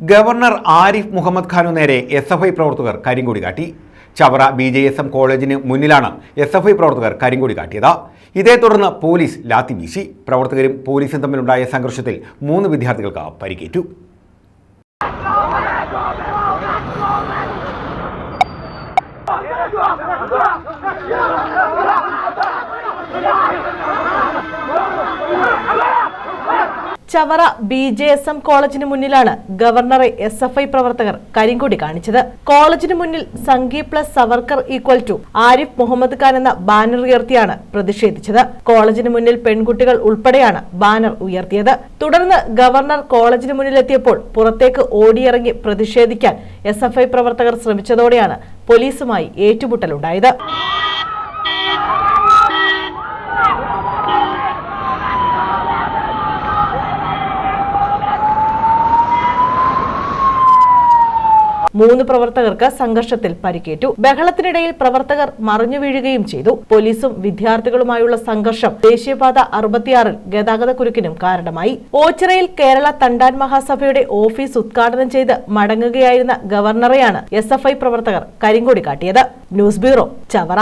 Governor Arif Muhammad ഖാനു നേരെ S F I പ്രവർത്തകർ കരിങ്കൊടി കാട്ടി. Chavara B J S M കോളേജിന് മുന്നിലാണ് എസ് എഫ് ഐ പ്രവർത്തകർ കരിങ്കൊടി കാട്ടിയത്. ഇതേ തുടർന്ന് പോലീസ് ലാത്തി വീശി. പ്രവർത്തകരും പോലീസും തമ്മിലുണ്ടായ സംഘർഷത്തിൽ മൂന്ന് വിദ്യാർത്ഥികൾക്ക് പരിക്കേറ്റു. Chavara B J S M കോളേജിന് മുന്നിലാണ് ഗവർണറെ എസ് എഫ് ഐ പ്രവർത്തകർ കരിങ്കൊടി കാണിച്ചത്. കോളേജിന് മുന്നിൽ Sanghi plus Savarkar equal to Arif Muhammad Khan എന്ന ബാനർ ഉയർത്തിയാണ് പ്രതിഷേധിച്ചത്. കോളേജിന് മുന്നിൽ പെൺകുട്ടികൾ ഉൾപ്പെടെയാണ് ബാനർ ഉയർത്തിയത്. തുടർന്ന് ഗവർണർ കോളേജിന് മുന്നിലെത്തിയപ്പോൾ പുറത്തേക്ക് ഓടിയിറങ്ങി പ്രതിഷേധിക്കാൻ എസ് പ്രവർത്തകർ ശ്രമിച്ചതോടെയാണ് പോലീസുമായി ഏറ്റുമുട്ടലുണ്ടായത്. മൂന്ന് പ്രവർത്തകർക്ക് സംഘർഷത്തിൽ പരിക്കേറ്റു. ബഹളത്തിനിടയിൽ പ്രവർത്തകർ മറിഞ്ഞു വീഴുകയും ചെയ്തു. പോലീസും വിദ്യാർത്ഥികളുമായുള്ള സംഘർഷം ദേശീയപാത അറുപത്തിയാറിൽ ഗതാഗത കുരുക്കിനും കാരണമായി. ഓച്ചിറയിൽ കേരള തണ്ടാൻ മഹാസഭയുടെ ഓഫീസ് ഉദ്ഘാടനം ചെയ്ത് മടങ്ങുകയായിരുന്ന ഗവർണറെയാണ് എസ് പ്രവർത്തകർ കരിങ്കൊടി കാട്ടിയത്. News bureau Chavara.